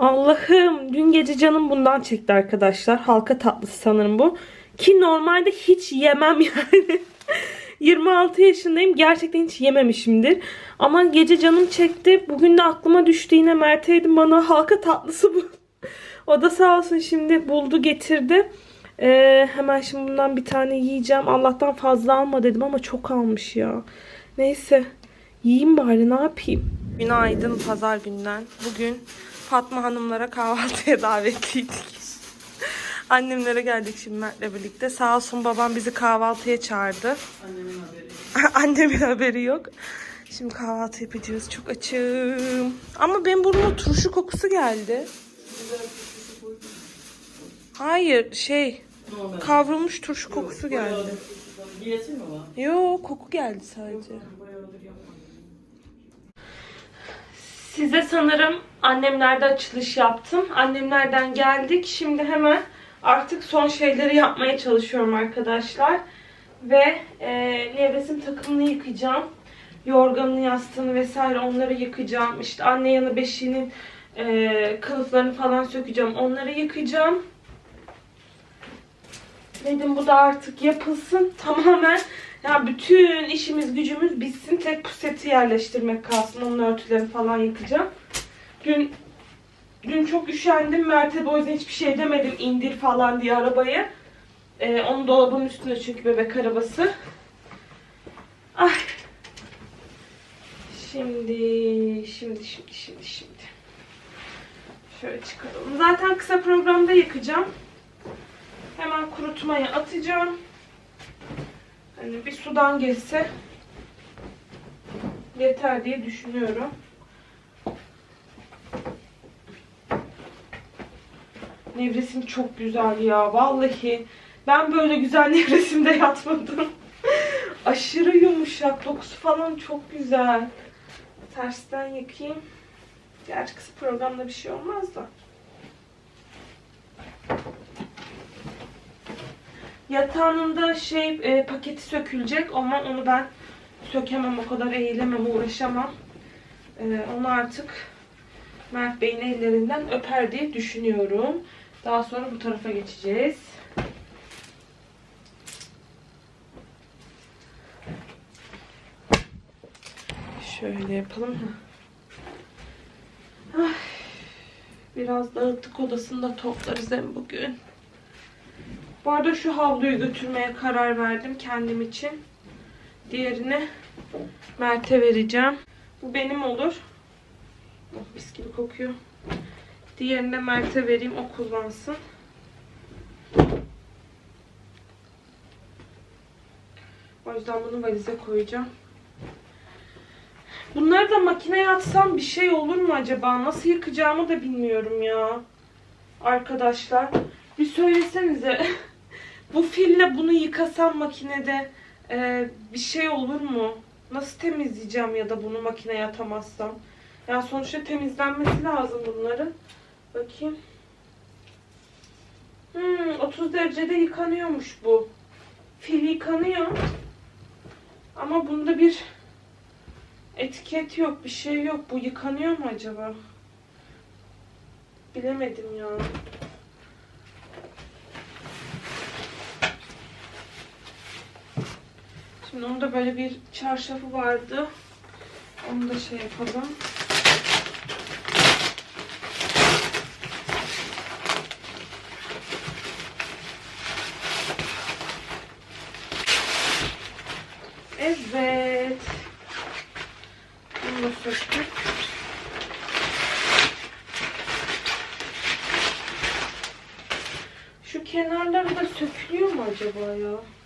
Allah'ım dün gece canım bundan çekti arkadaşlar. Halka tatlısı sanırım bu. Ki normalde hiç yemem yani. 26 yaşındayım. Gerçekten hiç yememişimdir. Ama gece canım çekti. Bugün de aklıma düştü yine Mert'e dedim bana halka tatlısı bu. o da sağ olsun şimdi buldu getirdi. Ee, hemen şimdi bundan bir tane yiyeceğim. Allah'tan fazla alma dedim ama çok almış ya. Neyse. Yiyeyim bari ne yapayım? Günaydın pazar günden. Bugün Fatma hanımlara kahvaltıya davetliydik. Annemlere geldik şimdi Mert'le birlikte. Sağ olsun babam bizi kahvaltıya çağırdı. Annemin haberi. Annemin haberi yok. Şimdi kahvaltı yapacağız. Çok açım. Ama benim burnuma turşu kokusu geldi. Hayır şey kavrulmuş turşu kokusu geldi. Yiyesin mi var? Yo koku geldi sadece. Size sanırım annemlerde açılış yaptım. Annemlerden geldik. Şimdi hemen artık son şeyleri yapmaya çalışıyorum arkadaşlar. Ve e, nevresim takımını yıkayacağım. Yorganını, yastığını vesaire onları yıkayacağım. İşte anne yanı beşiğinin e, kılıflarını falan sökeceğim. Onları yıkayacağım. Dedim bu da artık yapılsın. Tamamen ya bütün işimiz gücümüz bitsin. Tek puseti yerleştirmek kalsın. Onun örtülerini falan yıkacağım. Dün dün çok üşendim. Mert'e o yüzden hiçbir şey demedim. indir falan diye arabayı. Ee, onun dolabının üstünde çünkü bebek arabası. Ay. Şimdi, şimdi, şimdi, şimdi, şimdi. Şöyle çıkaralım. Zaten kısa programda yıkacağım. Hemen kurutmaya atacağım. Hani bir sudan geçse yeter diye düşünüyorum. Nevresim çok güzel ya. Vallahi ben böyle güzel nevresimde yatmadım. Aşırı yumuşak. Dokusu falan çok güzel. Tersten yıkayayım. Gerçi kısa programda bir şey olmaz da. Yatağının da şey e, paketi sökülecek ama onu ben sökemem o kadar eğilemem uğraşamam. E, onu artık Mert Bey'in ellerinden öper diye düşünüyorum. Daha sonra bu tarafa geçeceğiz. Şöyle yapalım. Ay, Biraz dağıttık odasında toplarız hem bugün. Bu arada şu havluyu götürmeye karar verdim kendim için. Diğerini Mert'e vereceğim. Bu benim olur. Oh, mis gibi kokuyor. Diğerini Mert'e vereyim o kullansın. O yüzden bunu valize koyacağım. Bunları da makineye atsam bir şey olur mu acaba? Nasıl yıkacağımı da bilmiyorum ya. Arkadaşlar. Bir söylesenize. Bu fille bunu yıkasam makinede e, bir şey olur mu? Nasıl temizleyeceğim ya da bunu makineye atamazsam? Yani sonuçta temizlenmesi lazım bunların. Bakayım. Hmm, 30 derecede yıkanıyormuş bu. Fil yıkanıyor. Ama bunda bir etiket yok, bir şey yok. Bu yıkanıyor mu acaba? Bilemedim ya. Şimdi onun böyle bir çarşafı vardı. Onu da şey yapalım. Evet. Bunu da söktük. Şu kenarları da sökülüyor mu acaba ya?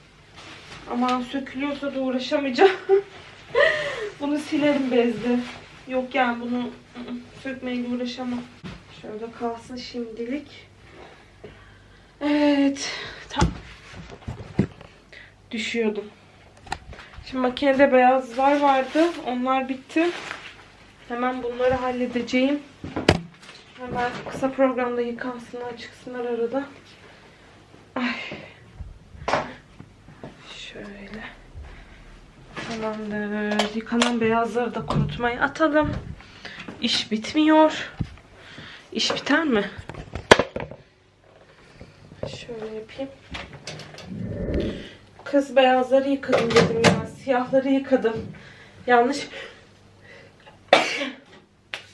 Aman sökülüyorsa da uğraşamayacağım. bunu silerim bezle. Yok yani bunu sökmeyle uğraşamam. Şöyle kalsın şimdilik. Evet. Tam. Düşüyordum. Şimdi makinede beyazlar vardı. Onlar bitti. Hemen bunları halledeceğim. Hemen kısa programda yıkansınlar çıksınlar arada. Ay. Şöyle. Tamamdır. Yıkanan beyazları da kurutmaya atalım. İş bitmiyor. İş biter mi? Şöyle yapayım. Kız beyazları yıkadım dedim ya. Siyahları yıkadım. Yanlış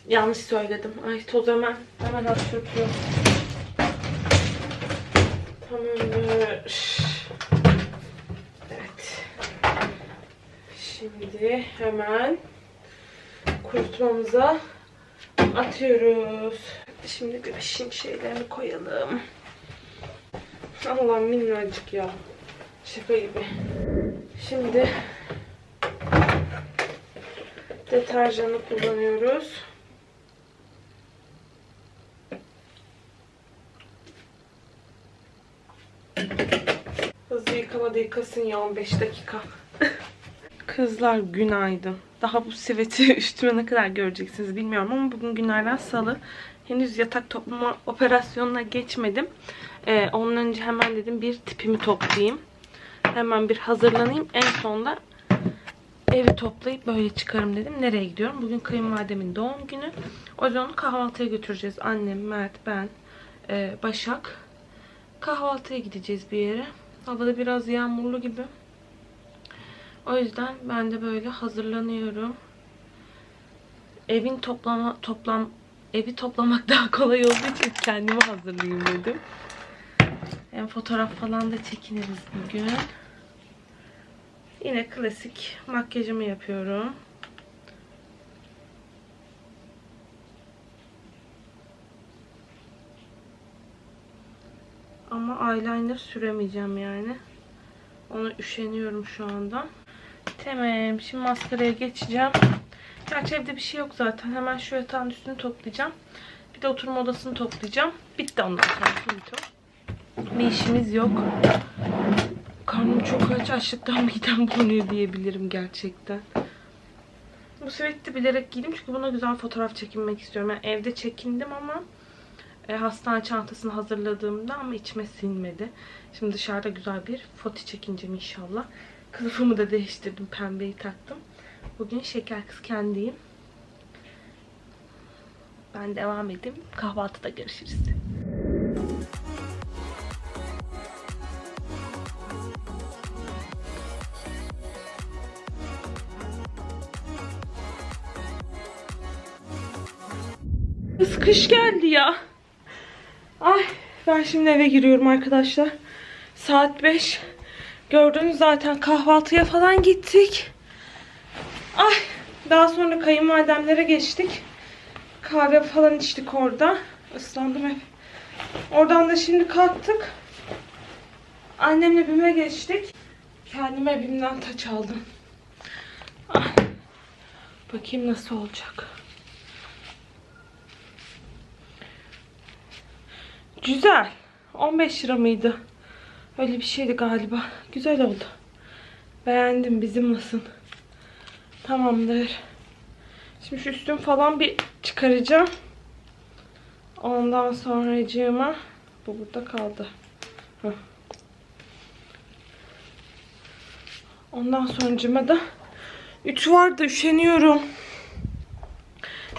Yanlış söyledim. Ay toz hemen hemen hapşırıyorum. Şimdi hemen kurutmamıza atıyoruz. Şimdi güneşin şeylerini koyalım. Allah'ım minnacık ya. Şaka gibi. Şimdi deterjanı kullanıyoruz. Hızlı yıkamada yıkasın ya 15 dakika. Kızlar günaydın. Daha bu siveti üstüme ne kadar göreceksiniz bilmiyorum ama bugün günlerden salı. Henüz yatak toplama operasyonuna geçmedim. Ee, ondan önce hemen dedim bir tipimi toplayayım. Hemen bir hazırlanayım. En sonunda evi toplayıp böyle çıkarım dedim. Nereye gidiyorum? Bugün kayınvalidemin doğum günü. O yüzden onu kahvaltıya götüreceğiz. Annem, Mert, ben, e, Başak. Kahvaltıya gideceğiz bir yere. Hava da biraz yağmurlu gibi. O yüzden ben de böyle hazırlanıyorum. Evin toplama toplam evi toplamak daha kolay olduğu için kendimi hazırlayayım dedim. Hem fotoğraf falan da çekiniriz bugün. Yine klasik makyajımı yapıyorum. Ama eyeliner süremeyeceğim yani. Ona üşeniyorum şu anda. Tamam. Şimdi maskaraya geçeceğim. Gerçi evde bir şey yok zaten. Hemen şu yatağın üstünü toplayacağım. Bir de oturma odasını toplayacağım. Bitti ondan sonra. Bitti. Bir işimiz yok. Karnım çok aç. Açlıktan midem bulanıyor diyebilirim gerçekten. Bu sweat'i bilerek giydim çünkü buna güzel fotoğraf çekinmek istiyorum. Yani evde çekindim ama e, hastane çantasını hazırladığımda ama içime sinmedi. Şimdi dışarıda güzel bir foto çekineceğim inşallah. Kılıfımı da değiştirdim. Pembeyi taktım. Bugün şeker kız kendiyim. Ben devam edeyim. Kahvaltıda görüşürüz. Kız kış geldi ya. Ay ben şimdi eve giriyorum arkadaşlar. Saat 5. Gördünüz zaten kahvaltıya falan gittik. Ay daha sonra kayınvalidemlere geçtik. Kahve falan içtik orada. Islandım hep. Oradan da şimdi kalktık. Annemle BİM'e geçtik. Kendime BİM'den taç aldım. Ah. Bakayım nasıl olacak. Güzel. 15 lira mıydı? Öyle bir şeydi galiba. Güzel oldu. Beğendim. Bizim nasıl? Tamamdır. Şimdi şu üstüm falan bir çıkaracağım. Ondan sonracığıma bu burada kaldı. Heh. Ondan sonracığıma da ütü vardı. Üşeniyorum.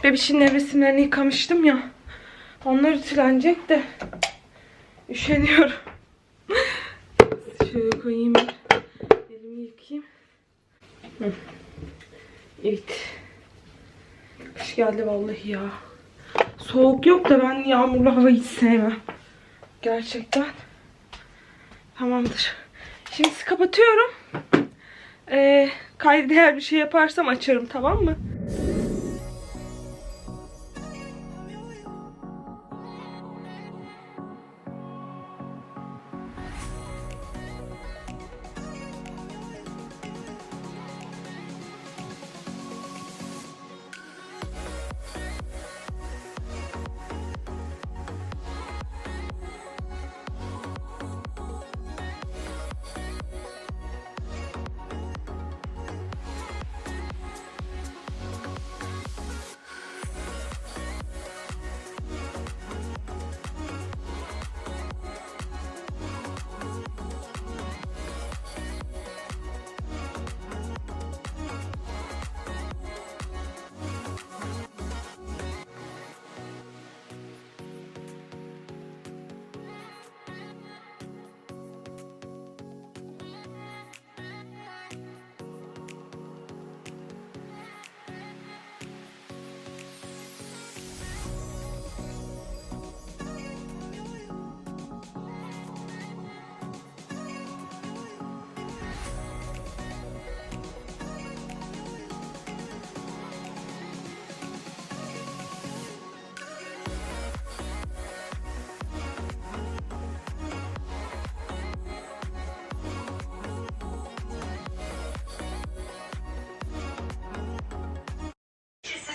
Bebişin nevresimlerini yıkamıştım ya. Onlar ütülenecek de üşeniyorum. Şöyle koyayım. Elimi yıkayayım. Evet. Kış geldi vallahi ya. Soğuk yok da ben yağmurlu havayı hiç sevmem. Gerçekten. Tamamdır. Şimdi kapatıyorum. Ee, kaydı değer bir şey yaparsam açarım tamam mı?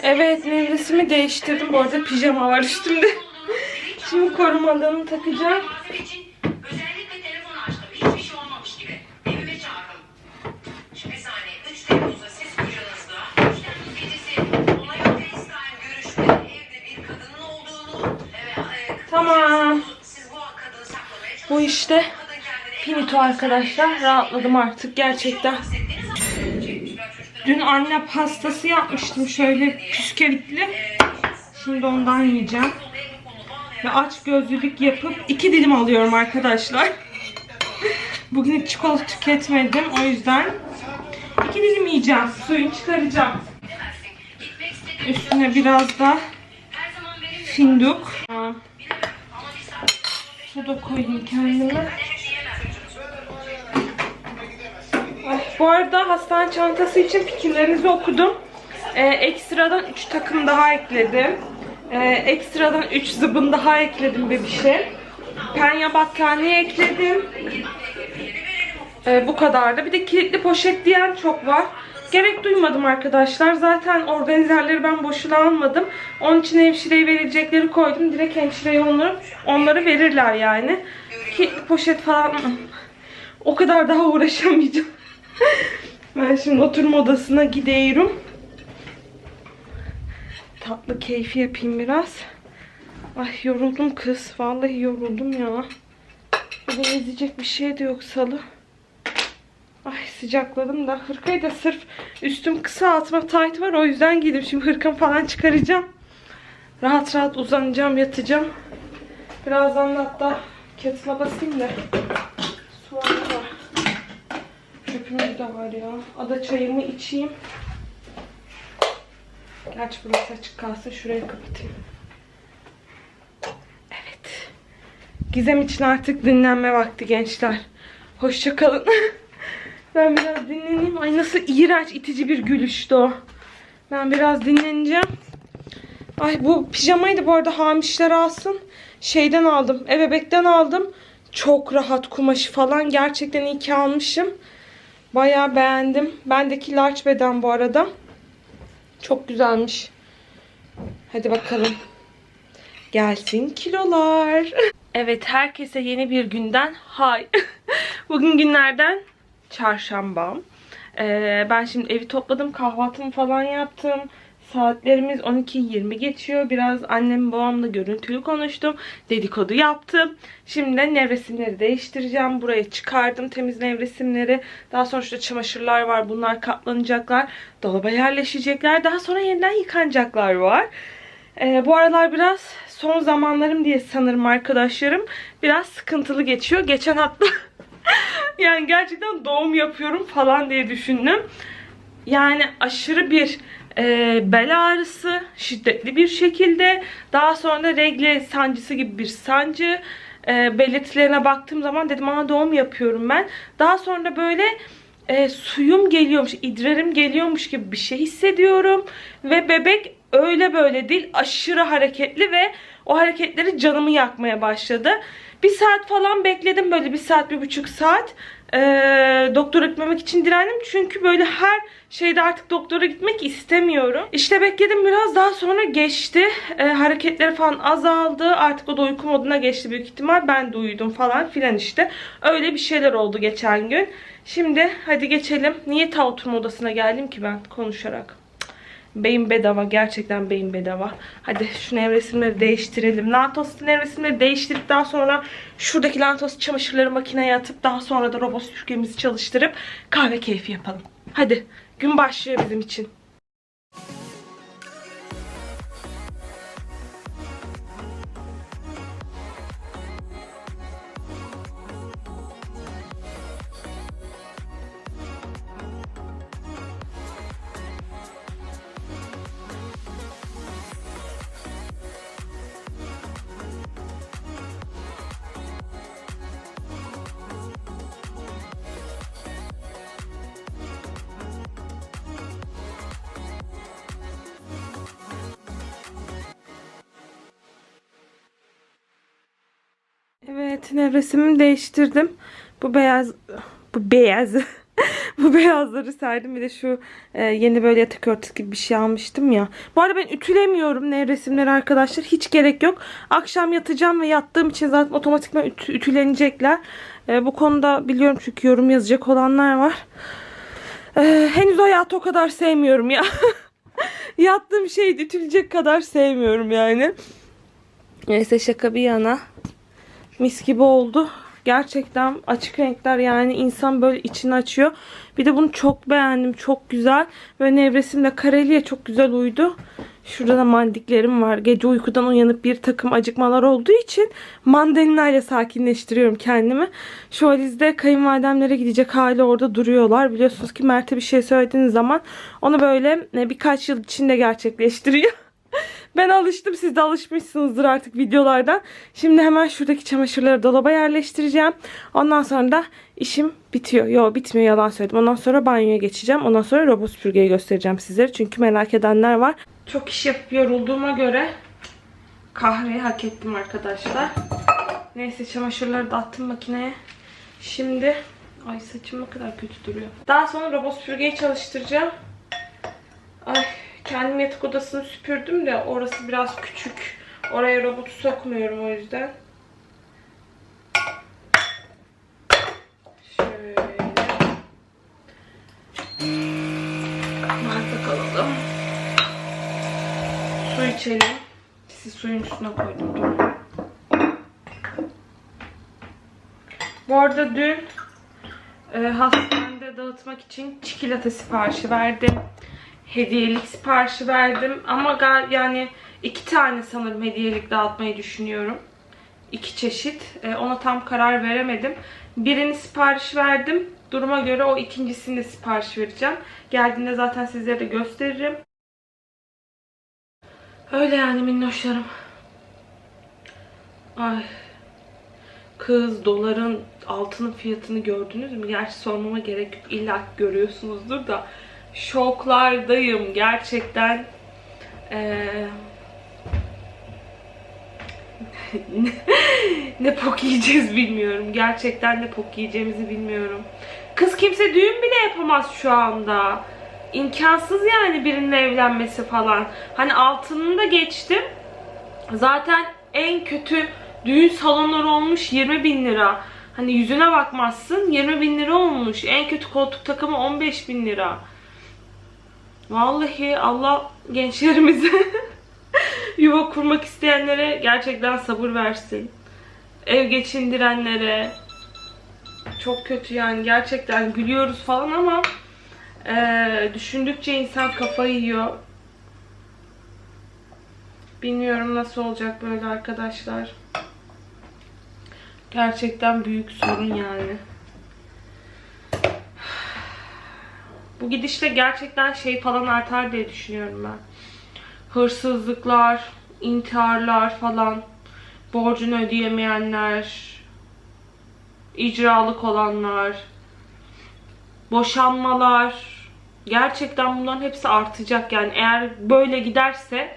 Evet nevresimi değiştirdim. Bu arada pijama var üstümde. Şimdi korumalarını takacağım. şey olmamış gibi. Evime çağırdım. Şu bir saniye. 3 Temmuz'da siz kocanızla 3 Temmuz gecesi olaya FaceTime görüşme evde bir kadının olduğunu ve e, Tamam. bu işte Pinito arkadaşlar. Rahatladım artık gerçekten. Ben çocuklara Dün anne pastası yapmıştım şöyle püskevitli. Şimdi ondan yiyeceğim. Ve aç gözlülük yapıp iki dilim alıyorum arkadaşlar. Bugün hiç çikolata tüketmedim o yüzden iki dilim yiyeceğim. Suyunu çıkaracağım. Üstüne biraz da finduk. Su da koyayım kendime. Ay, bu arada hastane çantası için fikirlerinizi okudum. Ee, ekstradan 3 takım daha ekledim. Ee, ekstradan 3 zıbın daha ekledim bebişe. Penya battaniye ekledim. Ee, bu kadar da. Bir de kilitli poşet diyen çok var. Gerek duymadım arkadaşlar. Zaten organizerleri ben boşuna almadım. Onun için hemşireye verecekleri koydum. Direkt hemşireye onları, onları verirler yani. Kilitli poşet falan o kadar daha uğraşamayacağım. ben şimdi oturma odasına gidiyorum. Tatlı keyfi yapayım biraz. Ay yoruldum kız. Vallahi yoruldum ya. Bugün izleyecek bir şey de yok salı. Ay sıcakladım da. Hırkayı da sırf üstüm kısa altıma tight var o yüzden giydim. Şimdi hırkamı falan çıkaracağım. Rahat rahat uzanacağım, yatacağım. Birazdan da hatta kettle'a basayım da. Su var. Çöpümüz de var ya. Ada çayımı içeyim. Gerçi burası açık kalsın. Şurayı kapatayım. Evet. Gizem için artık dinlenme vakti gençler. Hoşça kalın. ben biraz dinleneyim. Ay nasıl iğrenç itici bir gülüştü o. Ben biraz dinleneceğim. Ay bu pijamayı da bu arada hamişler alsın. Şeyden aldım. Ebebekten aldım. Çok rahat kumaşı falan. Gerçekten iyi ki almışım. Bayağı beğendim. Bendeki large beden bu arada. Çok güzelmiş. Hadi bakalım. Gelsin kilolar. Evet herkese yeni bir günden hay. Bugün günlerden çarşamba. Ee, ben şimdi evi topladım. Kahvaltımı falan yaptım. Saatlerimiz 12.20 geçiyor. Biraz annem babamla görüntülü konuştum. Dedikodu yaptım. Şimdi de nevresimleri değiştireceğim. Buraya çıkardım temiz nevresimleri. Daha sonra şurada çamaşırlar var. Bunlar katlanacaklar. Dolaba yerleşecekler. Daha sonra yeniden yıkanacaklar var. Ee, bu aralar biraz son zamanlarım diye sanırım arkadaşlarım. Biraz sıkıntılı geçiyor. Geçen hatta yani gerçekten doğum yapıyorum falan diye düşündüm. Yani aşırı bir e, bel ağrısı şiddetli bir şekilde daha sonra regle sancısı gibi bir sancı e, belirtilerine baktığım zaman dedim aa doğum yapıyorum ben. Daha sonra böyle e, suyum geliyormuş, idrarım geliyormuş gibi bir şey hissediyorum. Ve bebek öyle böyle değil aşırı hareketli ve o hareketleri canımı yakmaya başladı. Bir saat falan bekledim böyle bir saat bir buçuk saat. Ee, doktora gitmemek için direndim. Çünkü böyle her şeyde artık doktora gitmek istemiyorum. İşte bekledim biraz daha sonra geçti. Ee, hareketleri falan azaldı. Artık o da uyku moduna geçti büyük ihtimal. Ben de uyudum falan filan işte. Öyle bir şeyler oldu geçen gün. Şimdi hadi geçelim. Niye ta oturma odasına geldim ki ben konuşarak? Beyin bedava. Gerçekten beyin bedava. Hadi şu nevresimleri değiştirelim. Lantoslu nevresimleri değiştirip daha sonra şuradaki lantos çamaşırları makineye atıp daha sonra da robot süpürgemizi çalıştırıp kahve keyfi yapalım. Hadi gün başlıyor bizim için. Evet nevresimimi değiştirdim. Bu beyaz bu beyaz Bu beyazları serdim. Bir de şu e, yeni böyle yatak örtüsü gibi bir şey almıştım ya. Bu arada ben ütülemiyorum ne resimleri arkadaşlar. Hiç gerek yok. Akşam yatacağım ve yattığım için zaten otomatikman ütü- ütülenecekler. E, bu konuda biliyorum çünkü yorum yazacak olanlar var. E, henüz hayatı o kadar sevmiyorum ya. Yattığım şeyi ütülecek kadar sevmiyorum yani. Neyse şaka bir yana. Mis gibi oldu. Gerçekten açık renkler yani insan böyle içini açıyor. Bir de bunu çok beğendim. Çok güzel. Ve nevresimle kareliye çok güzel uydu. Şurada da mandiklerim var. Gece uykudan uyanıp bir takım acıkmalar olduğu için mandalina sakinleştiriyorum kendimi. Şu valizde kayınvalidemlere gidecek hali orada duruyorlar. Biliyorsunuz ki Mert'e bir şey söylediğiniz zaman onu böyle e, birkaç yıl içinde gerçekleştiriyor. Ben alıştım. Siz de alışmışsınızdır artık videolardan. Şimdi hemen şuradaki çamaşırları dolaba yerleştireceğim. Ondan sonra da işim bitiyor. Yo bitmiyor yalan söyledim. Ondan sonra banyoya geçeceğim. Ondan sonra robot süpürgeyi göstereceğim sizlere. Çünkü merak edenler var. Çok iş yapıp yorulduğuma göre kahveyi hak ettim arkadaşlar. Neyse çamaşırları da attım makineye. Şimdi ay saçım ne kadar kötü duruyor. Daha sonra robot süpürgeyi çalıştıracağım. Ay kendim yatak odasını süpürdüm de orası biraz küçük. Oraya robotu sokmuyorum o yüzden. Şöyle. Marka. Su içelim. Sizi suyun üstüne koydum. Bu arada dün e, hastanede dağıtmak için çikolata siparişi verdim. Hediyelik siparişi verdim. Ama yani iki tane sanırım hediyelik dağıtmayı düşünüyorum. İki çeşit. E, ona tam karar veremedim. Birini sipariş verdim. Duruma göre o ikincisini de sipariş vereceğim. Geldiğinde zaten sizlere de gösteririm. Öyle yani minnoşlarım. Ay. Kız doların altının fiyatını gördünüz mü? Gerçi sormama gerek yok. İlla görüyorsunuzdur da. Şoklardayım. Gerçekten. Ee, ne, pok yiyeceğiz bilmiyorum. Gerçekten ne pok yiyeceğimizi bilmiyorum. Kız kimse düğün bile yapamaz şu anda. İmkansız yani birinin evlenmesi falan. Hani altınını da geçtim. Zaten en kötü düğün salonları olmuş 20 bin lira. Hani yüzüne bakmazsın 20 bin lira olmuş. En kötü koltuk takımı 15 bin lira. Vallahi Allah gençlerimize yuva kurmak isteyenlere gerçekten sabır versin. Ev geçindirenlere çok kötü yani gerçekten gülüyoruz falan ama eee, düşündükçe insan kafayı yiyor. Bilmiyorum nasıl olacak böyle arkadaşlar. Gerçekten büyük sorun yani. Bu gidişle gerçekten şey falan artar diye düşünüyorum ben. Hırsızlıklar, intiharlar falan, borcunu ödeyemeyenler, icralık olanlar, boşanmalar. Gerçekten bunların hepsi artacak yani. Eğer böyle giderse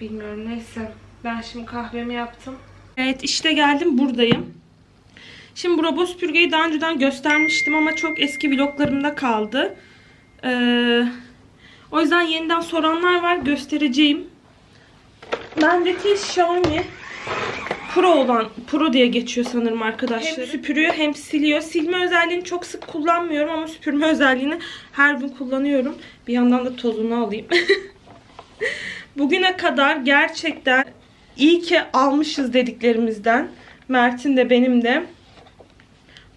bilmiyorum neyse. Ben şimdi kahvemi yaptım. Evet işte geldim buradayım. Şimdi bu robot süpürgeyi daha önceden göstermiştim ama çok eski vloglarımda kaldı. Ee, o yüzden yeniden soranlar var göstereceğim. Bendeki Xiaomi Pro olan Pro diye geçiyor sanırım arkadaşlar. Hem süpürüyor hem siliyor. Silme özelliğini çok sık kullanmıyorum ama süpürme özelliğini her gün kullanıyorum. Bir yandan da tozunu alayım. Bugüne kadar gerçekten iyi ki almışız dediklerimizden. Mert'in de benim de.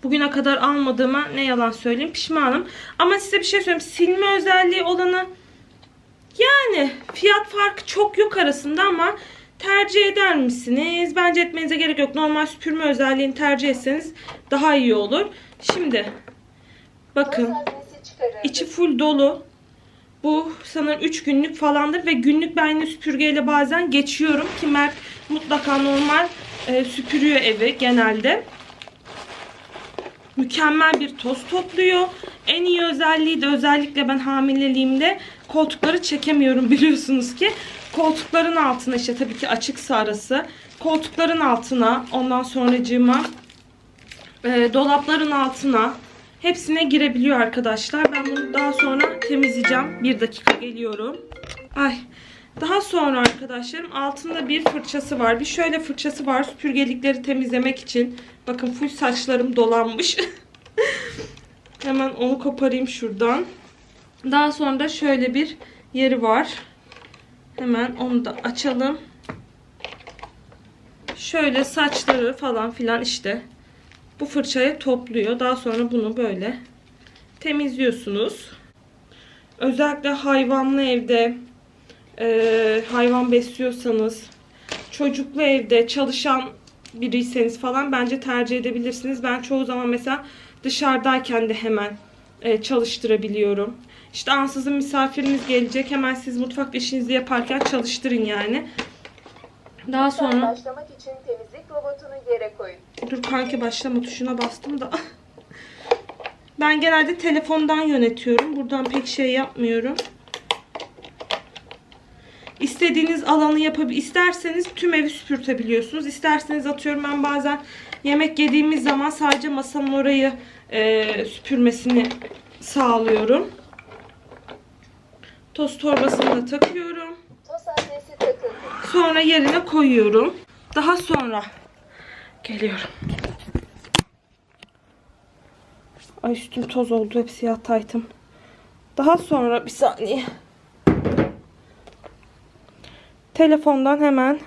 Bugüne kadar almadığıma ne yalan söyleyeyim pişmanım. Ama size bir şey söyleyeyim. Silme özelliği olanı yani fiyat farkı çok yok arasında ama tercih eder misiniz? Bence etmenize gerek yok. Normal süpürme özelliğini tercih etseniz daha iyi olur. Şimdi bakın içi full dolu. Bu sanırım 3 günlük falandır ve günlük ben yine süpürgeyle bazen geçiyorum ki Mert mutlaka normal e, süpürüyor evi genelde. Mükemmel bir toz topluyor. En iyi özelliği de özellikle ben hamileliğimde koltukları çekemiyorum biliyorsunuz ki. Koltukların altına işte tabii ki açıksa arası. Koltukların altına ondan sonracığıma e, dolapların altına hepsine girebiliyor arkadaşlar. Ben bunu daha sonra temizleyeceğim. Bir dakika geliyorum. Ay. Daha sonra arkadaşlarım altında bir fırçası var. Bir şöyle fırçası var süpürgelikleri temizlemek için. Bakın full saçlarım dolanmış. Hemen onu koparayım şuradan. Daha sonra da şöyle bir yeri var. Hemen onu da açalım. Şöyle saçları falan filan işte bu fırçaya topluyor. Daha sonra bunu böyle temizliyorsunuz. Özellikle hayvanlı evde e, hayvan besliyorsanız çocuklu evde çalışan biriyseniz falan bence tercih edebilirsiniz. Ben çoğu zaman mesela dışarıdayken de hemen e, çalıştırabiliyorum. İşte ansızın misafiriniz gelecek. Hemen siz mutfak işinizi yaparken çalıştırın yani. Daha sonra Başlamak için temizlik robotunu yere koyun. Dur kanki başlama tuşuna bastım da. Ben genelde telefondan yönetiyorum. Buradan pek şey yapmıyorum. İstediğiniz alanı yapabilir. İsterseniz tüm evi süpürtebiliyorsunuz. İsterseniz atıyorum ben bazen yemek yediğimiz zaman sadece masanın orayı e, süpürmesini sağlıyorum. Toz torbasını da takıyorum. Toz haznesi takıldı. Sonra yerine koyuyorum. Daha sonra geliyorum. Ay üstüm toz oldu. Hep siyah taytım. Daha sonra bir saniye. Telefondan hemen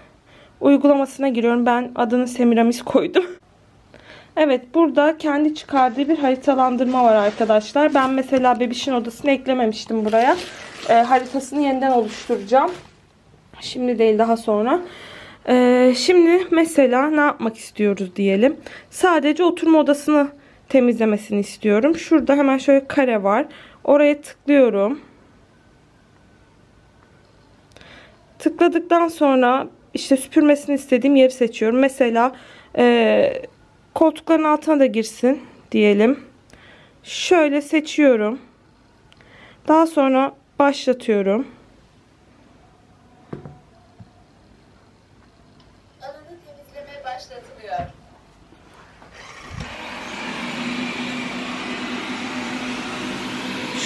uygulamasına giriyorum. Ben adını Semiramis koydum. Evet burada kendi çıkardığı bir haritalandırma var arkadaşlar. Ben mesela bebişin odasını eklememiştim buraya. Ee, haritasını yeniden oluşturacağım. Şimdi değil daha sonra. Ee, şimdi mesela ne yapmak istiyoruz diyelim. Sadece oturma odasını temizlemesini istiyorum. Şurada hemen şöyle kare var. Oraya tıklıyorum. Tıkladıktan sonra işte süpürmesini istediğim yeri seçiyorum. Mesela e, koltukların altına da girsin diyelim. Şöyle seçiyorum. Daha sonra başlatıyorum.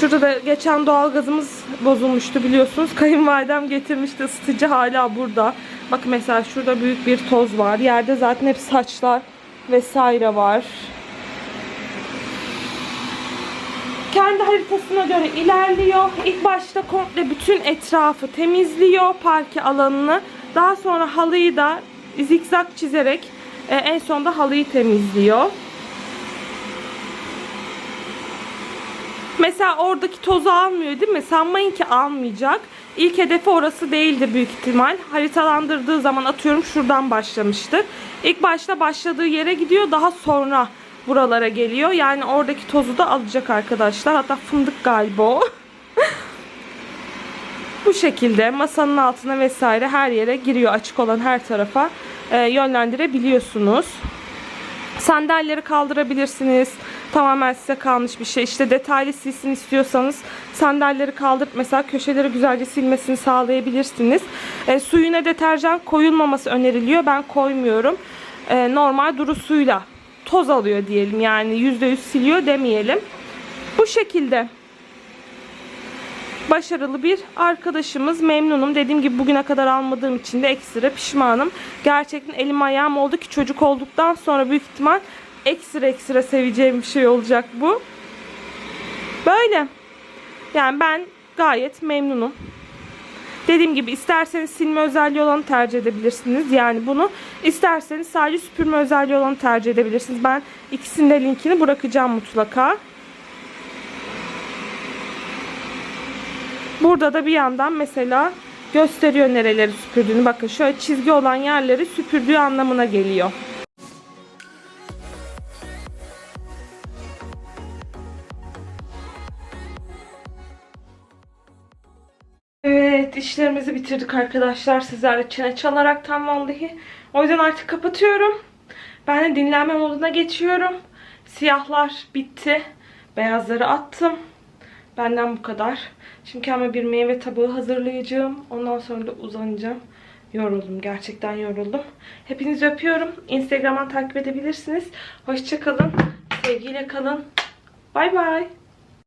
Şurada da geçen doğalgazımız bozulmuştu biliyorsunuz. Kayınvalidem getirmişti ısıtıcı hala burada. Bakın mesela şurada büyük bir toz var. Yerde zaten hep saçlar vesaire var. Kendi haritasına göre ilerliyor. İlk başta komple bütün etrafı temizliyor parke alanını. Daha sonra halıyı da zikzak çizerek e, en sonunda halıyı temizliyor. Mesela oradaki tozu almıyor değil mi? Sanmayın ki almayacak. İlk hedefi orası değildi büyük ihtimal. Haritalandırdığı zaman atıyorum şuradan başlamıştır. İlk başta başladığı yere gidiyor. Daha sonra buralara geliyor. Yani oradaki tozu da alacak arkadaşlar. Hatta fındık galiba o. Bu şekilde masanın altına vesaire her yere giriyor. Açık olan her tarafa e, yönlendirebiliyorsunuz. Sandalyeleri kaldırabilirsiniz. Tamamen size kalmış bir şey. İşte detaylı silsin istiyorsanız sandalyeleri kaldırıp mesela köşeleri güzelce silmesini sağlayabilirsiniz. E, suyuna deterjan koyulmaması öneriliyor. Ben koymuyorum. E, normal duru suyla toz alıyor diyelim. Yani %100 siliyor demeyelim. Bu şekilde başarılı bir arkadaşımız. Memnunum. Dediğim gibi bugüne kadar almadığım için de ekstra pişmanım. Gerçekten elim ayağım oldu ki çocuk olduktan sonra büyük ihtimal ekstra ekstra seveceğim bir şey olacak bu. Böyle. Yani ben gayet memnunum. Dediğim gibi isterseniz silme özelliği olanı tercih edebilirsiniz. Yani bunu isterseniz sadece süpürme özelliği olanı tercih edebilirsiniz. Ben ikisinin de linkini bırakacağım mutlaka. Burada da bir yandan mesela gösteriyor nereleri süpürdüğünü. Bakın şöyle çizgi olan yerleri süpürdüğü anlamına geliyor. Evet işlerimizi bitirdik arkadaşlar. Sizlerle çene çalaraktan vallahi. O yüzden artık kapatıyorum. Ben de dinlenme moduna geçiyorum. Siyahlar bitti. Beyazları attım. Benden bu kadar. Şimdi kendime bir meyve tabağı hazırlayacağım. Ondan sonra da uzanacağım. Yoruldum. Gerçekten yoruldum. Hepinizi öpüyorum. Instagram'dan takip edebilirsiniz. Hoşçakalın. Sevgiyle kalın. Bay bay.